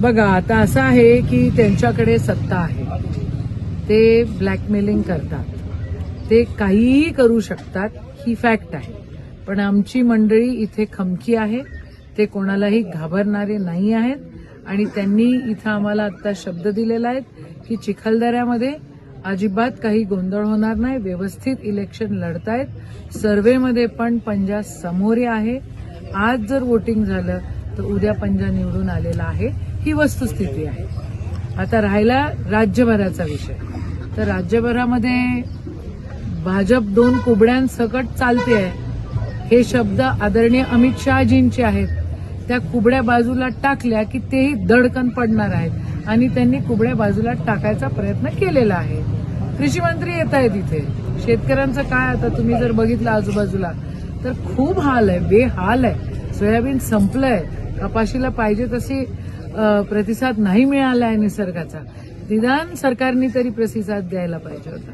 बघा आता असं आहे की त्यांच्याकडे सत्ता आहे. ते ब्लॅकमेलिंग करतात. ते काहीही करू शकतात ही फॅक्ट आहे. पण आमची मंडळी इथे खमकी आहे ते कोणालाही घाबरणारे नाही आहेत आणि त्यांनी इथं आम्हाला आता शब्द दिलेला आहे की चिखलदऱ्यामध्ये अजिबात काही गोंधळ होणार नाही व्यवस्थित इलेक्शन लढतायत. सर्वेमध्ये पण पंजा समोर आहे. आज जर वोटिंग झालं तर उद्या पंजा निवडून आलेला आहे. ही वस्तुस्थिती आहे. आता राहिला राज्यभराचा विषय. तर राज्यभरामध्ये भाजप दोन कुबड्यांसकट चालते आहे हे शब्द आदरणीय अमित शहाजींचे आहेत. त्या कुबड्या बाजूला टाकल्या की तेही दडकन पडणार आहेत. आणि त्यांनी कुबड्या बाजूला टाकायचा प्रयत्न केलेला आहे. कृषी मंत्री येत आहेत इथे. शेतकऱ्यांचं काय आता? तुम्ही जर बघितलं आजूबाजूला तर खूप हाल आहे बेहाल आहे. सोयाबीन संपलंय. कपाशीला पाहिजे तशी प्रतिसाद नाही मिळाला आहे निसर्गाचा. निदान सरकारने तरी प्रतिसाद द्यायला पाहिजे होता.